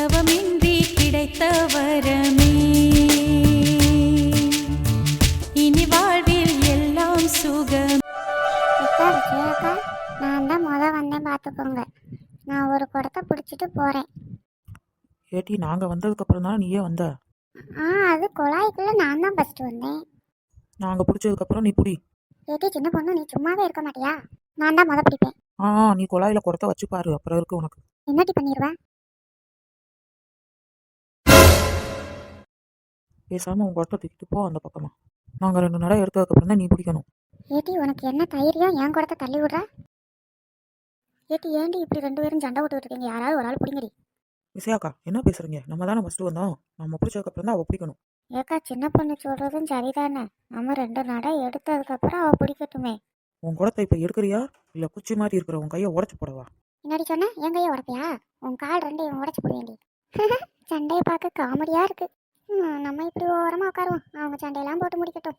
தவமின்றி கிடைத்த வரமே இனி வாழ்வில் எல்லாம் சுகம். அக்கா விஜயாக்கா நான் தான் முத வந்தேன் பார்த்துக்கோங்க. நான் ஒரு குடத்தை பிடிச்சிட்டு போகிறேன் ஏட்டி நாங்கள் வந்ததுக்கப்புறம் தான் நீயே வந்த? ஆ அது குழாய்க்குள்ளே நான் தான் ஃபஸ்ட்டு வந்தேன். நாங்கள் பிடிச்சதுக்கப்புறம் நீ பிடி. ஏட்டி சின்ன பொண்ணு நீ சும்மாவே இருக்க மாட்டியா? நான் தான் முத பிடிப்பேன். ஆ ஆ, நீ குழாயில் குடத்த வச்சு பாரு அப்புறம் இருக்கு உனக்கு. என்னட்டி பண்ணிடுவேன் பேசாமல் உன் குடத்தை தூக்கிட்டு போ அந்த பக்கமா. நாங்கள் ரெண்டு நடை எடுத்ததுக்கப்புறம் தான் நீ பிடிக்கணும். ஏட்டி உனக்கு என்ன தைரியம்? என் குடத்தை தள்ளி விடுற? ஏட்டி ஏண்டி இப்படி ரெண்டு பேரும் சண்டை விட்டுட்டு இருக்கீங்க? யாராவது ஒரு ஆள் பிடிங்கடி. விசயாக்கா என்ன பேசுறீங்க? நம்ம தானே ஃபஸ்ட்டு வந்தோம். நம்ம பிடிச்சதுக்கப்புறம் தான் அவள் பிடிக்கணும். ஏக்கா சின்ன பொண்ணு சொல்கிறதும் சரிதானே? நம்ம ரெண்டு நடை எடுத்ததுக்கப்புறம் அவள் பிடிக்கட்டுமே. உன் குடத்தை இப்போ எடுக்கிறியா? இல்லை குச்சி மாதிரி இருக்கிற உன் கையை உடச்சி போடவா? முன்னாடி சொன்ன? என் கையை உடப்பியா? உன் கால் ரெண்டையும் உடச்சி போடுவேண்டி சண்டையை பார்க்க காமெடியா இருக்கு. ம், நம்ம இப்படி ஓரமா உட்காருவோம். அவங்க சண்டையெல்லாம் போட்டு முடிக்கட்டும்.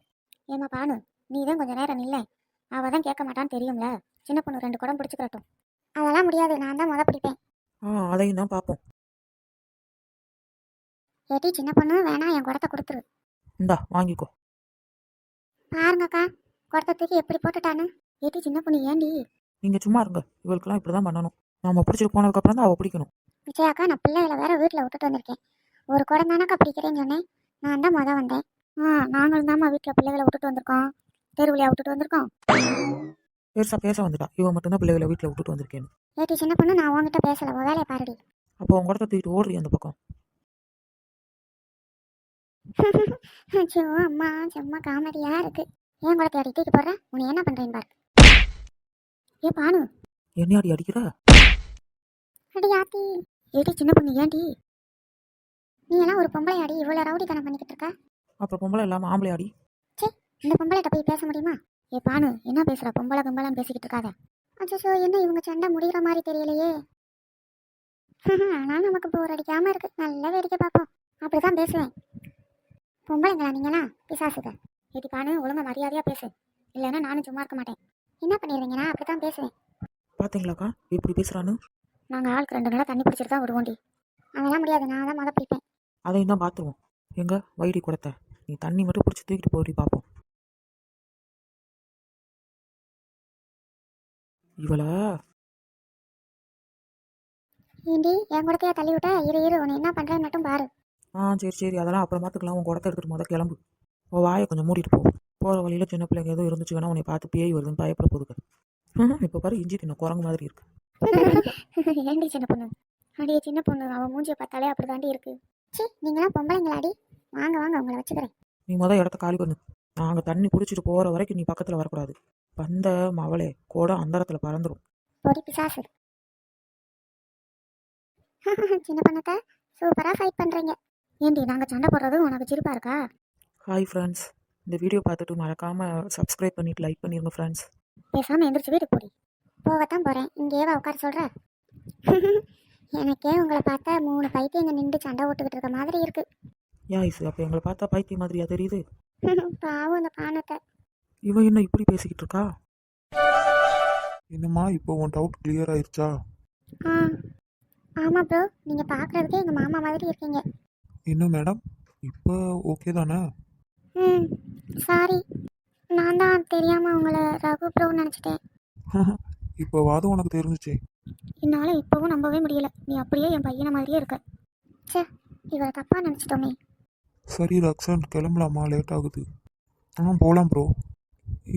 ஏமா பானு நீ தான் கொஞ்ச நேரம் நில்ல. அவ தான் கேட்க மாட்டான்னு தெரியும்ல. சின்ன பொண்ணு ரெண்டு குடம் பிடிச்சிக்கிறட்டும். அதெல்லாம் முடியாது. நான் தான் முத பிடிப்பேன். ஆ அதையும் தான் பார்ப்போம். ஏட்டி சின்ன பொண்ணு வேணா என் குடத்தை கொடுத்துரு. இந்தா வாங்கிக்கோ. பாருங்கக்கா குடத்தை தூக்கி எப்படி போட்டுட்டான்னு. ஏட்டி சின்ன பொண்ணு ஏண்டி? நீங்கள் சும்மா இருங்க. இவளுக்கெல்லாம் இப்படி தான் பண்ணணும். நம்ம பிடிச்சிட்டு போனதுக்கப்புறம் தான் அவள் பிடிக்கணும். விஜயாக்கா நான் பிள்ளைகளை வேற வீட்டில் விட்டுட்டு வந்திருக்கேன். ஒரு குடம் தானக்கா பிடிக்கிறேன்னு சொன்னேன். நான் தான் முத வந்தேன். ஆ நாங்களும் தாம்மா வீட்டில் பிள்ளைகளை விட்டுட்டு வந்திருக்கோம். தெருவிலையா விட்டுட்டு வந்திருக்கோம்? பெருசாக பேச வந்துட்டா. இவன் மட்டும்தான் பிள்ளைகளை வீட்டில் விட்டுட்டு வந்திருக்கேன்னு. ஏட்டி சின்ன பொண்ணு நான் உன்கிட்ட பேசல. உன் வேலையை பாருடி. அப்போ உன் குடத்தை தூக்கிட்டு ஓடுறி அந்த பக்கம். ஐயோ அம்மா செம்ம காமெடியா இருக்கு. ஏன் கூட தேடி தூக்கி போடுறேன் உன்னை என்ன பண்றேன்னு பாரு. ஏ பானு. என்னையாடி அடிக்கிற? அடி ஆத்தி. ஏடி சின்ன பொண்ணு ஏன்டி? நீ எல்லாம் ஒரு பொம்பளை ஆடி இவ்வளோ ரவுடித்தனம் பண்ணிக்கிட்டு இருக்க? அப்புறம் பொம்பளை இல்லாமல் ஆம்பளை ஆடி? இந்த பொம்பளைகிட்ட போய் பேச முடியுமா? ஏ பானு என்ன பேசுற? பொம்பளை கும்பலான்னு பேசிக்கிட்டு இருக்காத. அச்சோ என்ன இவங்க சண்டை முடிகிற மாதிரி தெரியலையே. ஆனால் நமக்கு போர் அடிக்காம இருக்கு. நல்ல வேடிக்கை பார்ப்போம். அப்படிதான் பேசுவேன். பொம்பளைங்களா நீங்களா பிசாசுக. ஏடி பானு ஒழுங்கா மரியாதையா பேசு. இல்லைன்னா நானும் சும்மா இருக்க மாட்டேன். என்ன பண்ணிடுவீங்கன்னா அப்படிதான் பேசுவேன். பார்த்தீங்களாக்கா இப்படி பேசுகிறான்னு நாங்கள் ஆளுக்கு ரெண்டு நாளாக தண்ணி பிடிச்சிட்டு தான் வருவோண்டி அதெல்லாம் முடியாது. நான் தான் மொதல் பிடிப்பேன். அதையும் தான் பார்த்துருவோம். எங்க? வைடி குடத்தை. நீ தண்ணி மட்டும் பிடிச்சி தூக்கிட்டு போடி பார்ப்போம் இவளை? ஏண்டி என் கூடத்தையா தள்ளி விட்ட? இரு இரு உன்னை என்ன பண்ணுறேன்னு மட்டும் பாரு. ஆ சரி சரி. அதெல்லாம் அப்புறம் பார்த்துக்கலாம். உன் குடத்தை எடுத்துட்டு முத கிளம்பு. உன் வாயை கொஞ்சம் மூடிட்டு போ. போகிற வழியில் சின்ன பிள்ளைங்க எதுவும் இருந்துச்சுன்னா உன்னை பார்த்து பேய் வருதுன்னு பயப்பட போதுங்க இப்போ பாரு இஞ்சி தின்ன குரங்கு மாதிரி இருக்கு. ஏண்டி சின்ன பொண்ணு? அடியே சின்ன பொண்ணு. அவன் மூஞ்சியை பார்த்தாலே அப்படி தாண்டி இருக்கு. சி நீங்களாம் பொம்பளைங்களாடி. வாங்க வாங்க உங்களை வச்சுக்கிறேன். நீ முத இடத்த காலி பண்ணு. நாங்கள் தண்ணி குடிச்சிட்டு போகிற வரைக்கும் நீ பக்கத்தில் வரக்கூடாது. வந்த மவளே கூட அந்தரத்தில் பறந்துடும் பொடி பிசாசு. சின்ன பொண்ணுக்கா சூப்பராக ஃபைட் பண்ணுறீங்க ஏண்டி நாங்கள் சண்டை போடுறது உனக்கு சிரிப்பா இருக்கா? ஹாய் ஃப்ரெண்ட்ஸ் இந்த வீடியோ பார்த்துட்டு மறக்காமல் சப்ஸ்கிரைப் பண்ணிட்டு லைக் பண்ணிருங்க ஃப்ரெண்ட்ஸ் பேசாமல் எந்திரிச்சு வீட்டுக்கு போடி. போகத்தான் போகிறேன் இங்கேவா உட்கார சொல்கிற எனக்கே உங்களை பார்த்தா மூணு பைத்தியங்க நின்று சண்டை ஓட்டுக்கிட்டு இருக்க மாதிரி இருக்கு. யாய்ஸ் அப்போ எங்களை பார்த்தா பைத்தியம் மாதிரியா தெரியுது? பாவம் இந்த பானத்தை இவன் என்ன இப்படி பேசிக்கிட்டு இருக்கா? என்னம்மா இப்போ உன் டவுட் கிளியர் ஆயிருச்சா? ஆ ஆமாம் ப்ரோ நீங்கள் பார்க்குறதுக்கே எங்கள் மாமா மாதிரி இருக்கீங்க. என்ன மேடம் இப்போ ஓகே தானே? ம் சாரி நான் தான் தெரியாமல் உங்களை ரகு ப்ரோன்னு நினச்சிட்டேன். இப்போ வாதம் உனக்கு தெரிஞ்சுச்சே. என்னால் இப்போவும் நம்பவே முடியல. நீ அப்படியே என் பையனை மாதிரியே இருக்க. ச்சே இவரை தப்பாக நினச்சிட்டோமே. சரி ரக்ஷன் கிளம்பலாமா? லேட் ஆகுது. ஆ போகலாம் ப்ரோ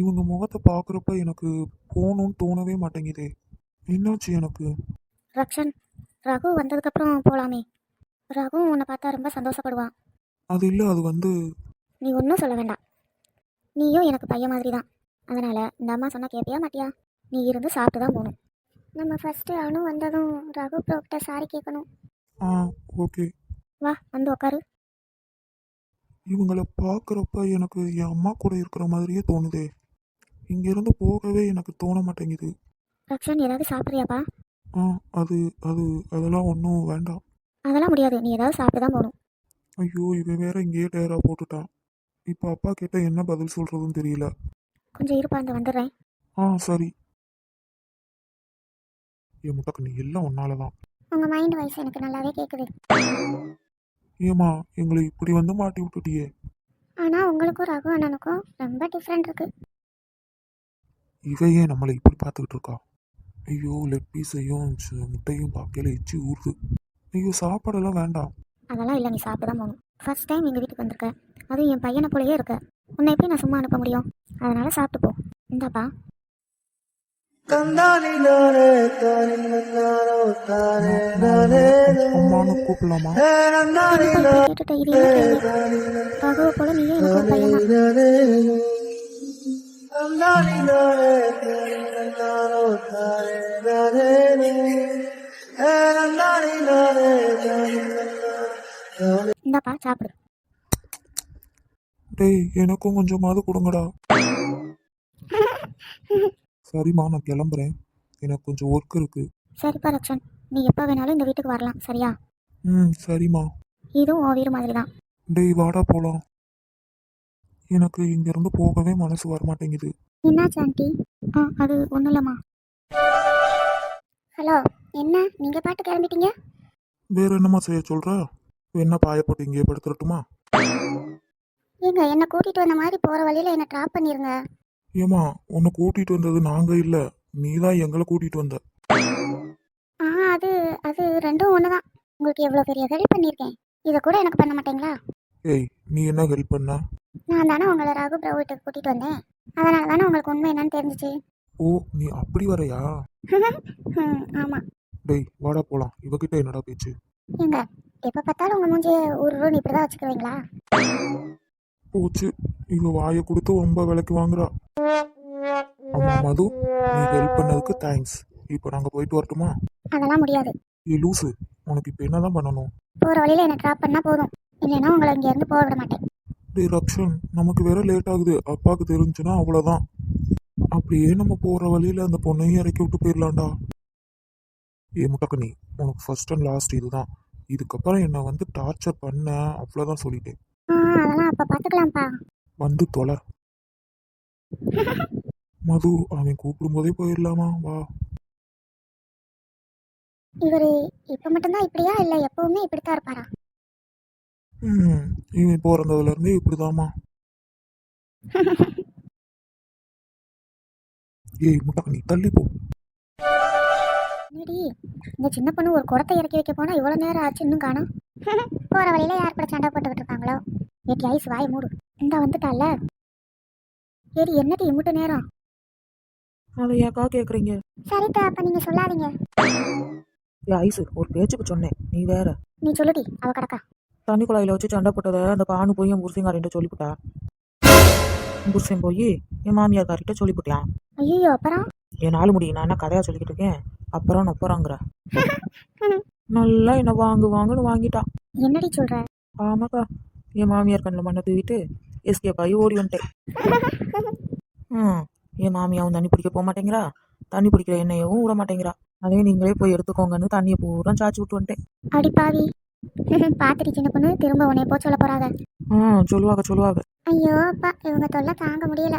இவங்க முகத்தை பார்க்குறப்ப எனக்கு போகணும்னு தோணவே மாட்டேங்குதே. என்னாச்சு எனக்கு? ரக்ஷன் ரகு வந்ததுக்கப்புறம் போகலாமே ரகு உன்னை பார்த்தா ரொம்ப சந்தோஷப்படுவான். அது இல்லை அது வந்து நீ ஒன்றும் சொல்ல வேண்டாம். நீயும் எனக்கு பையன் மாதிரி தான் அதனால் இந்த அம்மா சொன்னால் கேட்பியா மாட்டியா? நீ இருந்து சாப்பிட்டு தான் போகணும் நம்ம ஃபஸ்ட்டு அணு வந்ததும் ரகு ப்ரோக்கிட்ட சாரி கேட்கணும் ஆ ஓகே வா வந்து உட்காரு இவங்களை பார்க்குறப்ப எனக்கு என் அம்மா கூட இருக்கிற மாதிரியே தோணுதே. இங்கேருந்து போகவே எனக்கு தோண மாட்டேங்குது. ரக்ஷன் ஏதாவது சாப்பிட்றியாப்பா? ஆ அது அது அதெல்லாம் ஒன்றும் வேண்டாம். அதெல்லாம் முடியாது நீ ஏதாவது சாப்பிட்டு தான் போகணும். ஐயோ இவன் வேற இங்கேயே டயரா போட்டுட்டான். இப்போ அப்பா கேட்ட என்ன பதில் சொல்றதுன்னு தெரியல. கொஞ்சம் இருப்பா இந்த வந்துடுறேன். ஆ சரி. என் முட்டக்கண்ணி எல்லாம் ஒன்னால தான் உங்க மைண்ட் வாய்ஸ் எனக்கு நல்லாவே கேட்குது ஏமா எங்களை இப்படி வந்து மாட்டி விட்டுட்டியே? ஆனா உங்களுக்கும் ரகு அண்ணனுக்கும் ரொம்ப டிஃப்ரெண்ட் இருக்கு. இவ ஏன் நம்மளை இப்படி பார்த்துக்கிட்டு இருக்கா? ஐயோ லெக் பீஸையும் முட்டையும் பார்க்கையில எச்சி ஊறுது. ஐயோ சாப்பாடெல்லாம் வேண்டாம். அதெல்லாம் இல்லை நீ சாப்பிட்டு தான் போகணும். ஃபர்ஸ்ட் டைம் எங்கள் வீட்டுக்கு வந்திருக்க. அதுவும் என் பையனை போலயே இருக்க. உன்னை எப்படி நான் சும்மா அனுப்ப முடியும்? அதனால சாப்பிட்டு போ. இந்தாப்பா. அம்மானு கூப்பிடலாமா? கேட்டுட்ட இது என்ன கேள்வி ரகுவை போல நீயும் எனக்கு ஒரு பையன்? தான் இந்தாப்பா சாப்பிடு. டேய் எனக்கும் கொஞ்சமாவது கொடுங்கடா. சரிம்மா நான் கிளம்புறேன். எனக்கு கொஞ்சம் ஒர்க் இருக்கு. சரிப்பா ரக்ஷன் நீ எப்போ வேணாலும் இந்த வீட்டுக்கு வரலாம் சரியா? ம் சரிம்மா. இதுவும் உன் வீடு மாதிரி தான் டேய் வாடா போலாம். எனக்கு இங்கிருந்து போகவே மனசு வர மாட்டேங்குது என்னாச்சு ஆண்டி? ஆ அது ஒன்றும் இல்லைம்மா. ஹலோ என்ன? நீங்கள் பாட்டு கிளம்பிட்டீங்க? வேற என்னம்மா செய்ய சொல்ற? என்ன பாய போட்டு இங்கே படுத்துறட்டுமா ஏங்க என்னை கூட்டிகிட்டு வந்த மாதிரி போகிற வழியில் என்னை ட்ராப் பண்ணிடுங்க ஏமா உன்னை கூட்டிட்டு வந்தது நாங்க இல்ல. நீ தான் எங்களை கூட்டிட்டு வந்த. ஆ அது அது ரெண்டும் ஒன்று தான் உங்களுக்கு எவ்வளோ பெரிய ஹெல்ப் பண்ணியிருக்கேன். இதை கூட எனக்கு பண்ண மாட்டீங்களா? ஏய் நீ என்ன ஹெல்ப் பண்ண? நான் தானே உங்களை ரகு பிரபு வீட்டுக்கு கூட்டிகிட்டு வந்தேன். அதனால தானே உங்களுக்கு உண்மை என்னன்னு தெரிஞ்சிச்சு. ஓ நீ அப்படி வரையா? ம் ஆமாம் டேய் வாடா போலாம். இவகிட்ட என்னடா பேச்சு? ஏங்க எப்போ பார்த்தாலும் உங்கள் மூஞ்சிய ஒரு ரூன் இப்படி தான் வச்சுக்குவீங்களா? போச்சு. இவ வாயை கொடுத்து ரொம்ப விலைக்கு வாங்குறா. அம்மா மது நீ ஹெல்ப் பண்ணதுக்கு தேங்க்ஸ் இப்போ நாங்க போயிட்டு வரட்டுமா? அதெல்லாம் முடியாது. ஏ லூசு உனக்கு இப்போ என்னதான் பண்ணணும்? போகிற வழியில் என்னை ட்ராப் பண்ணால் போதும். இல்லைன்னா உங்களை இங்கேருந்து போக விட மாட்டேன். டேய் ரக்ஷன் நமக்கு வேற லேட் ஆகுது. அப்பாவுக்கு தெரிஞ்சுன்னா அவ்வளோதான் அப்படியே நம்ம போற வழியில அந்த பொண்ணையும் இறக்கி விட்டு போயிடலாம்டா ஏ முட்டக்கண்ணி உனக்கு ஃபர்ஸ்ட் அண்ட் லாஸ்ட் இதுதான். இதுக்கப்புறம் என்னை வந்து டார்ச்சர் பண்ண அவ்வளோதான் சொல்லிட்டேன். அதெல்லாம் அப்போ பார்த்துக்கலாம்ப்பா வந்து தொலை. மது அவன் கூப்பிடும்போதே போயிடலாமா? வா. இவர் இப்போ மட்டும்தான் இப்படியா? இல்லை எப்பவுமே இப்படித்தான் இருப்பாரா? ம் இவன் இருந்தே இப்படிதாம்மா. ஏய் முட்டக்கண்ணி தள்ளி போ. என்னடி? இந்த சின்ன பொண்ணு ஒரு குடத்தை இறக்கி வைக்க போனா இவ்வளோ நேரம் ஆச்சு இன்னும் காணும். போகிற வழியில யார் கூட சண்டை போட்டுக்கிட்டு இருக்காங்களோ ஏட்டி ஐஸ் வாய மூடு. இந்த வந்துட்டால? ஏடி என்னடி இம்புட்டு நேரம்? அதை ஏக்கா கேட்குறீங்க சரிதா அப்போ நீங்கள் சொல்லாதீங்க. ஏ ஐஸு ஒரு பேச்சுக்கு சொன்னேன். நீ வேற. நீ சொல்லுடி அவ கிடக்கா. தண்ணி குழாயில் வச்சு சண்டை போட்டதை அந்த பானு போய் என் புருஷங்காரிட்ட சொல்லிவிட்டா புருஷன் போய் என் மாமியார்காரிட்ட சொல்லிவிட்டான் ஐயோ அப்புறம்? என் நாலு முடி நான் என்ன கதையாக சொல்லிக்கிட்டு இருக்கேன்? அப்புறம் நொப்பறாங்கிற நல்லா என்ன வாங்கு வாங்குன்னு வாங்கிட்டான் என்னடி சொல்ற? ஆமாக்கா. என் மாமியார் கண்ணில் மண்ணை தூவிட்டு எஸ்கேப் ஆகி ஓடி வந்துட்டேன். ம் என் மாமியாவும் தண்ணி பிடிக்க போக மாட்டேங்கிறா. தண்ணி பிடிக்கிற எண்ணெயவும் விட மாட்டேங்கிறா. அதே நீங்களே போய் எடுத்துக்கோங்கன்னு தண்ணியை பூரா சாச்சி விட்டு வந்துட்டேன். அடி பாவி. பாத்துடி சின்ன பொண்ணு திரும்ப உன்னை போ சொல்ல போறாங்க ம் சொல்லுவாங்க சொல்லுவாங்க. ஐயோ அப்பா இவங்க தொல்லை தாங்க முடியல.